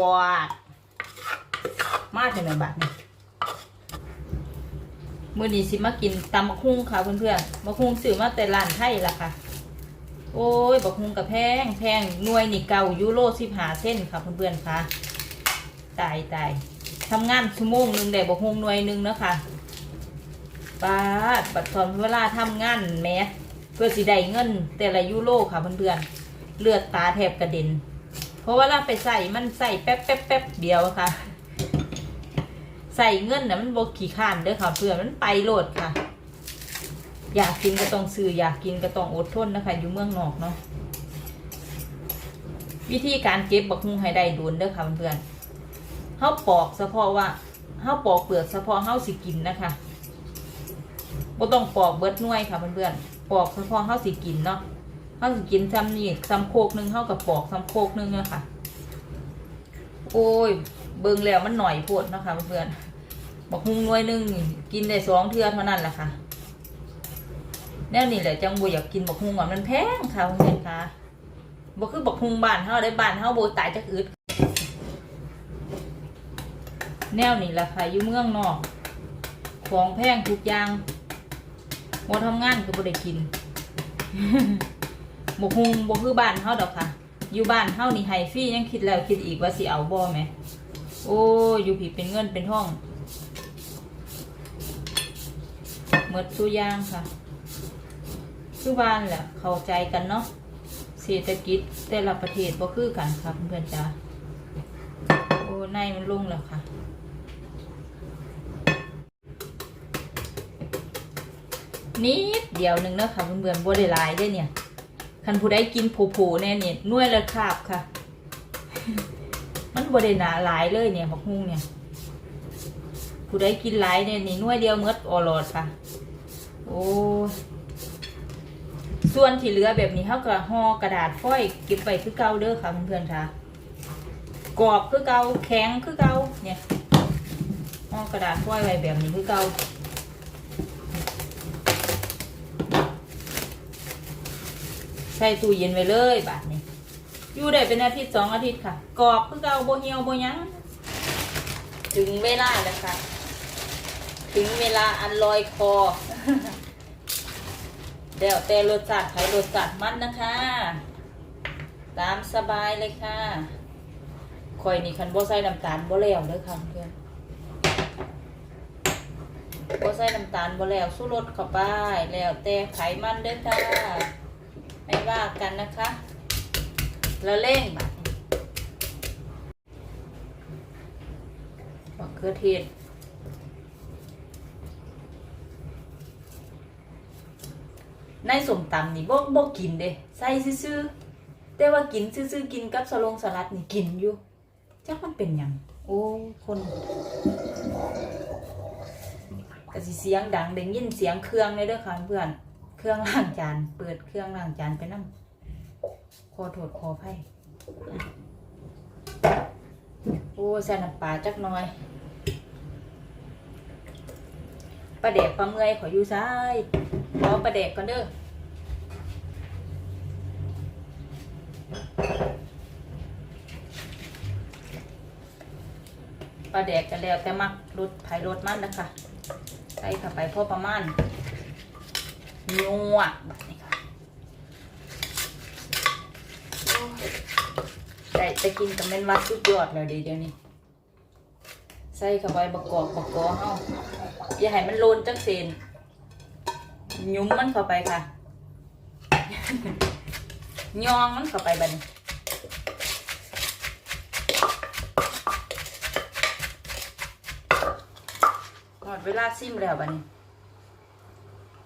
วด มาถึงไหนบัดนี่มื้อนี้สิมากินตำบักหุ่งค่ะเพื่อนๆบักหุ่งซื้อมาแต่ร้านไทยล่ะค่ะ โอ้ยบักหุ่งกับแพงแพงหน่วยนี่เก่ายูโรสิบหาเส้นค่ะเพื่อนๆค่ะตายตายทำงานชั่วโมงหนึ่งได้บักหุ่งหน่วยหนึ่งนะคะป้าดบัดตอนเวลาทำงานแม้เพื่อสิได้เงิน แต่ละยูโรค่ะเพื่อนๆเลือดตาแทบกระเด็น เพราะว่าเราไปใส่มันใส่แป๊บแป๊บแป๊บเดียวค่ะ ใส่เงินนะมันบกขี่ข้านเด้อค่ะเพื่อนมันไปโหลดค่ะ อยากกินก็ต้องซื้ออยากกินก็ต้องอดทนนะคะอยู่เมืองนอกเนาะวิธีการเก็บบักฮุงให้ได้โดนเด้อค่ะเพื่อนๆเฮาปอกเฉพาะว่าเฮาปอกเปลือกเฉพาะเฮาสิกินนะคะบ่ต้องปอกเบิดน่วยค่ะเพื่อนๆปอกเฉพาะเฮาสิกินเนาะ เฮาสิกินซ้ำนี่ซ้ำโคกหนึงเฮากับปอกซ้ำโคกหนึงอะค่ะ โอ้ย เบิ่งแล้วมันหน่อยโพดนะคะเพื่อนบักฮุงน่วยหนึงกินได้สองเทือเท่านั้นแหละค่ะแนวนี้แหละจังบ่อยากกินบักฮุงอะมันแพงค่ะเพื่อนค่ะบ่คือบักฮุงบ้านเฮาได้บ้านเฮาโบ่ตายจักอึดแนวนี้แหละค่ะอยู่เมืองนอก ของแพงทุกอย่างบ่ทำงานก็บ่ได้กิน บักฮุงบ่คือบ้านเฮาดอกค่ะ อยู่บ้านเฮานี่ให้ฟรียังคิดแล้วคิดอีกว่าสิเอาบ่แหม โอ้ยอยู่ผิดเป็นเงินเป็นทองหมดตัวอย่างค่ะคือบ้านแหละเข้าใจกันเนาะเศรษฐกิจแต่ละประเทศบ่คือกันค่ะเพื่อนๆจ้าโอ้ในมันลุ่งแล้วค่ะนิดเดียวหนึ่งเนอะค่ะเพื่อนๆบ่ได้ลายได้เนี่ย คันผู้ใดกินผล่ๆแน่เนี่ยน่วยละคาบค่ะ มันบ่ได้หนาหลายเลยเนี่ยบักฮุ้งเนี่ย ผู้ใดกินหลายเนี่ยนี่น่วยเดียวเมดออลอดค่ะ โอ้ส่วนที่เหลือแบบนี้เขาก็ห่อกระดาษฟอยเก็บไปคือเก่าเด้อค่ะเพื่อนๆค่ะกรอบคือเก่าแข็งคือเก่าเนี่ยห่อกระดาษฟอยไว้แบบนี้คือเก่า ใส่ตู้เย็นไว้เลยบาทนี้ อยู่ได้เป็นอาทิตย์สองอาทิตย์ค่ะ กรอบคือเก่าโบเหี่ยวโบยัง ถึงเวลาแล้วค่ะ ถึงเวลาอันลอยคอเดี๋ยวแต่รสจัดไขรสจัดมันนะคะ ตามสบายเลยค่ะคอยนี่คันบ่ใส่น้ำตาลบ่แล้วเด้อค่ะเพื่อนบ่ใส่น้ำตาลบ่แล้วสู้รสเข้าไปแล้วแต่ไขมันเด้อค่ะ ไม่ว่ากันนะคะแล้วเร่งบัดนี้บักเขือเทศในสมตำนี่บ่บ่กินเด้ใส่ซื่อๆแต่ว่ากินซื่อๆกินกับสลงสลัดนี่กินอยู่จักมันเป็นหยังโอ้คนก็สิเสียงดังได้ยินเสียงเครื่องเลยเด้อค่ะเพื่อน เครื่องล้างจาน เปิดเครื่องล้างจานไปนำขอโทษขออภัยโอ้ใส่น้ำปลาจักหน่อยปลาแดกปลาเมื่อยขออยู่ซ้ายขอปลาแดกก่อนเด้อปลาแดกกันแล้วแต่มักรสไผ่รสมันนะคะใส่เข้าไปพอประมาณ นัวแบบนี้ค่ะโอ้ยแต่จะกินกับเม็นวัดสุดยอดแล้วเดี๋ยเดี๋ยวนี้ใส่เข้าไปบะกอกบะกอเฮาอย่าให้มันโลนจักเซนยุ้มมันเข้าไปค่ะยองมันเข้าไปบันี้หมดเวลาซิมแล้วบัดนี้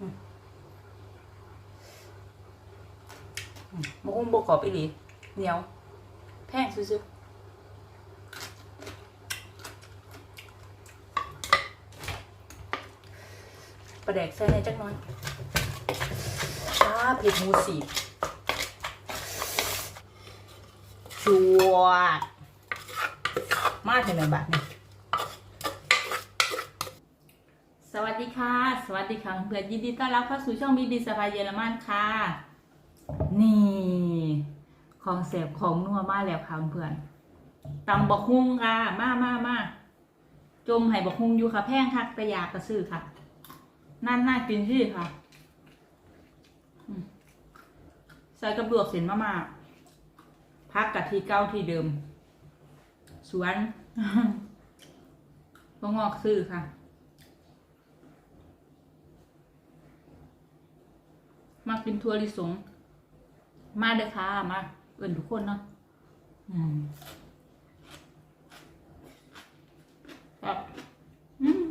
อื มอืมบกุ้งบกรอบอีหลีเหนียว แพงซื้อๆประแดกใส่ในจักน้อยชาเผ็ดหมูสีบจวดมาถึงหนบัดนี้สวัสดีค่ะ สวัสดีค่ะเพื่อนยินดีต้อนรับเข้าสู่ช่องบีบีสบายเยอรมันค่ะ นี่ ของเสพของนัวมาแล้วค่ะเพื่อนตำบักฮุงค่ะ มามามาจมให้บักฮุงอยู่ค่ะแพงคักแต่อยากกระซื้อค่ะน่าน่ากินที่ค่ะ ใส่กระเบือกเส้นมามาพักกับที่เก้าที่เดิม สวนก็งอกซื้อค่ะ มากินทัวริสง มาเด้อค่ะมาเอิ่นทุกคนเนาะอืมครับอืม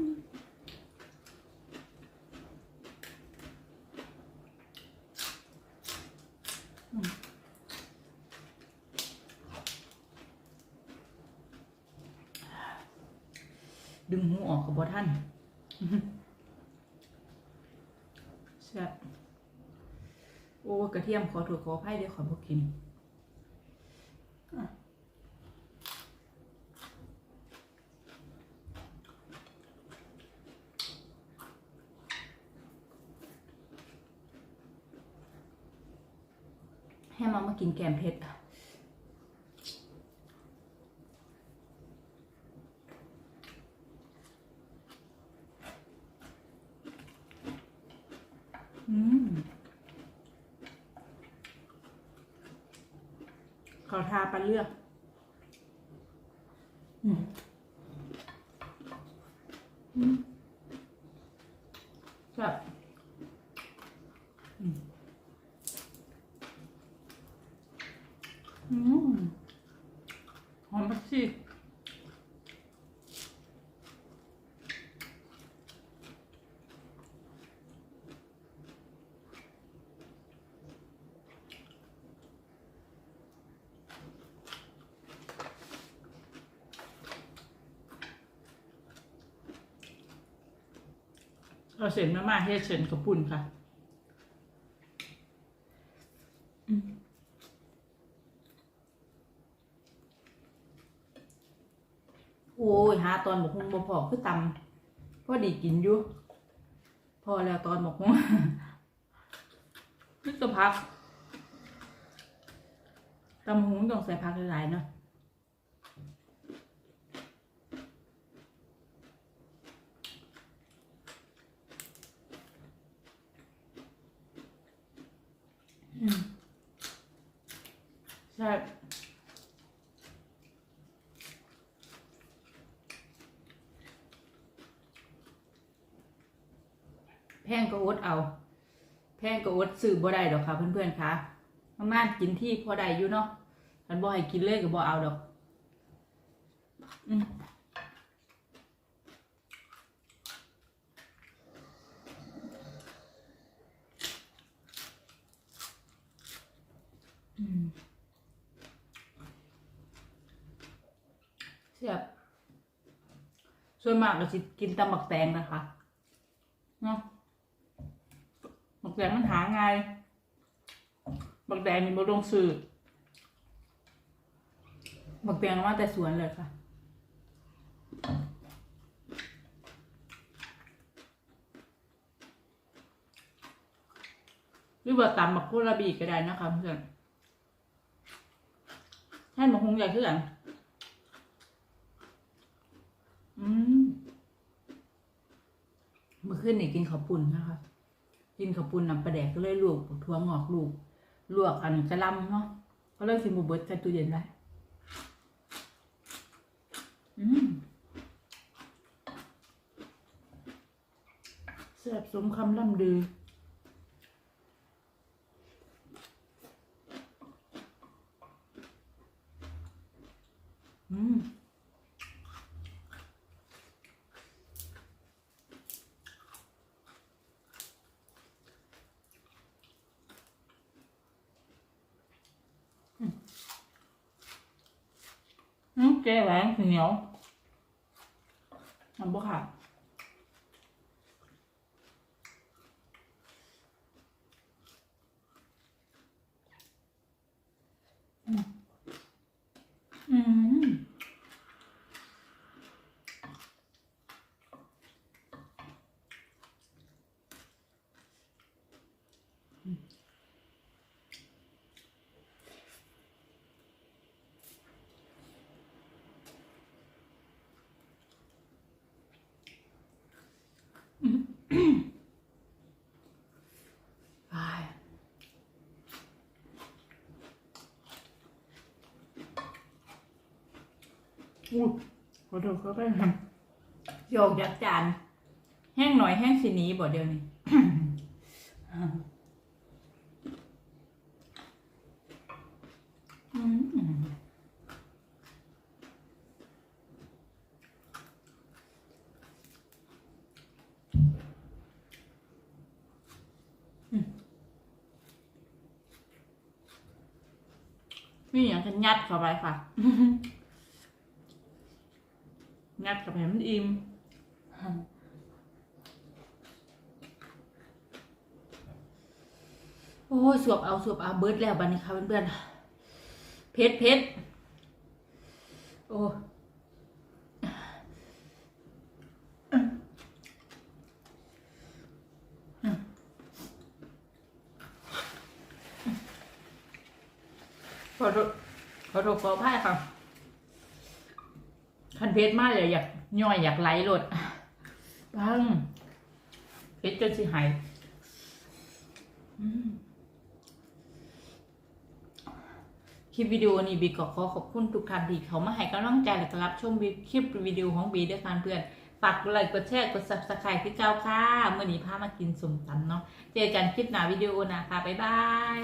ดึงหูออกกับบอท่าน แซ่บโอ้กระเทียมขอถั่วขอไผ่เดี๋ยวขอพวกกินให้มามากินแกมเผ็ดอืมขอทาปลา เลือกอืมอืมแบบอืมอืมหอมมากสิ เอาเส้นมาม่าให้เส้นกระปุ่นค่ะโอ้ยหาตอนบอกคงบ่พอคือตำพอดีกินอยู่ พอแล้วตอนบอกคงนึกจะพักตำหงต้องใส่พักหลายๆเนาะ ใช่แพงก็อดเอา แพงก็อดซื้อบ่ได้ดอกค่ะ เพื่อนๆค่ะมาณกินที่พอได้อยู่เนาะมันบ่ให้กินเลยก็บ่เอาดอก อืมอืมเสียบ ส่วนมากก็สิกินตำบักแตงนะคะเนาะบักแตงมันหาง่ายบักแตงนี่บ่ลงซื้อบักแตงมาแต่สวนเลยค่ะหรือว่าตำบักโคราบีก็ได้นะคะเพื่อนแท่นบักฮุงใหญ่ขึ้น อืมเมื่อคืนนี่กินข้าวปุ้นนะคะ กินข้าวปุ้นน้ำปลาแดกก็เลยลวกถั่วงอกลูก ลวกอันกระลำเนาะก็เลยสิบุเบิดใส่ตู้เย็นไว้อืมแซ่บสมคำล่ำดือม อืมแกแหวงเหนียวมันบ่ขาดอืมอืม อู้ขอโทษเขาไปทำโยกยักจาน แห้งหน่อยแห้งสีนี้บ่เดียวนี้นี่อย่างกันยัดเข้าไปค่ะ งัดกับให้มันอิ่มโอ้ยสวบเอาสวบเอาเบิร์ดแล้วบันนี้ค่ะเพื่อนๆเพชรเพชรโอ้ขอโทษขอโทษขออภัยค่ะ คันเพชรมากเลยอยากย่อยอยากไหลรถปังเพชรจนสิหายคลิปวิดีโอนี้บีก็ขอขอบคุณทุกท่านที่เขามาให้กำลังใจและก็รับชมคลิปวิดีโอของบีด้วยกันเพื่อนฝากกดไลค์กดแชร์กด subscribe ที่เก้าค่ะเมื่อนี้พามากินสมตำเนาะเจอกันคลิปหน้าวิดีโอนะคะบ๊ายบาย